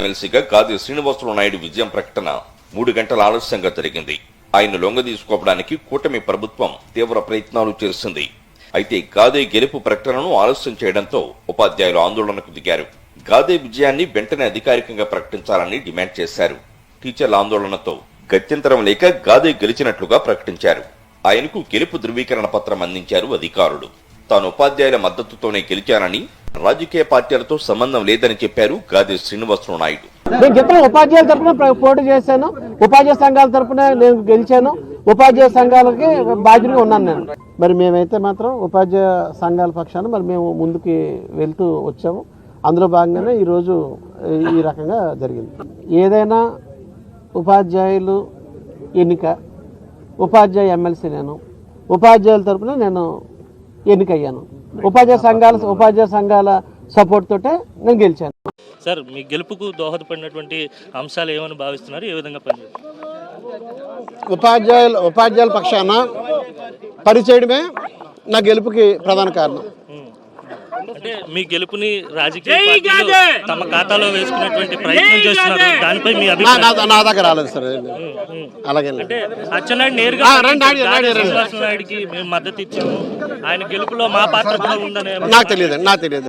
ఎమ్మెల్సీగా గాది శ్రీనివాసులు నాయుడు విజయం ప్రకటన మూడు గంటల ఆలస్యంగా జరిగింది. ఆయన లొంగ తీసుకోవడానికి కూటమి ప్రభుత్వం తీవ్ర ప్రయత్నాలు చేసింది. అయితే గాదే గెలుపు ప్రకటనను ఆలస్యం చేయడంతో ఉపాధ్యాయులు ఆందోళనకు దిగారు. గాదే విజయాన్ని వెంటనే అధికారికంగా ప్రకటించాలని డిమాండ్ చేశారు. టీచర్ల ఆందోళనతో గత్యంతరం లేక గాదే గెలిచినట్లుగా ప్రకటించారు. ఆయనకు గెలుపు ధృవీకరణ పత్రం అందించారు అధికారులు. తాను ఉపాధ్యాయుల మద్దతుతోనే గెలిచానని రాజకీయ పార్టీలతో సంబంధం లేదని చెప్పారు గాది శ్రీనివాసరావు నాయుడు. నేను గతంలో ఉపాధ్యాయుల తరపున పోటీ చేశాను. ఉపాధ్యాయ సంఘాల తరపున నేను గెలిచాను. ఉపాధ్యాయ సంఘాలకి బాధ్యుడిగా ఉన్నాను నేను. మరి మేమైతే మాత్రం ఉపాధ్యాయ సంఘాల పక్షాన మరి మేము ముందుకి వెళ్తూ వచ్చాము. అందులో భాగంగానే ఈరోజు ఈ రకంగా జరిగింది. ఏదైనా ఉపాధ్యాయులు ఎన్నిక ఉపాధ్యాయ ఎమ్మెల్సీ నేను ఉపాధ్యాయుల తరఫున నేను ఎన్నికయ్యాను. ఉపాధ్యాయ సంఘాల ఉపాధ్యాయ సంఘాల సపోర్ట్ తోటే నేను గెలిచాను. సార్ మీ గెలుపుకు దోహదపడినటువంటి అంశాలు ఏమని భావిస్తున్నారు? ఏ విధంగా పనిచేస్తారు ఉపాధ్యాయుల ఉపాధ్యాయుల పక్షాన పనిచేయడమే నా గెలుపుకి ప్రధాన కారణం. అంటే మీ గెలుపుని రాజకీయ పార్టీలు తమ ఖాతాలో వేసుకునేటువంటి ప్రయత్నం చేస్తున్నారు. దానిపై మీ అభిప్రాయం? నా- దగ్గర రాలేదు సార్ అలాగే అంటే అచ్చెన్నాయుడు నేరుగా రండి. శ్రీనివాస నాయుడికి మేము మద్దతు ఇచ్చాము. ఆయన గెలుపులో మా పాత్ర కూడా ఉందనే నాకు తెలియదు నాకు తెలియదు.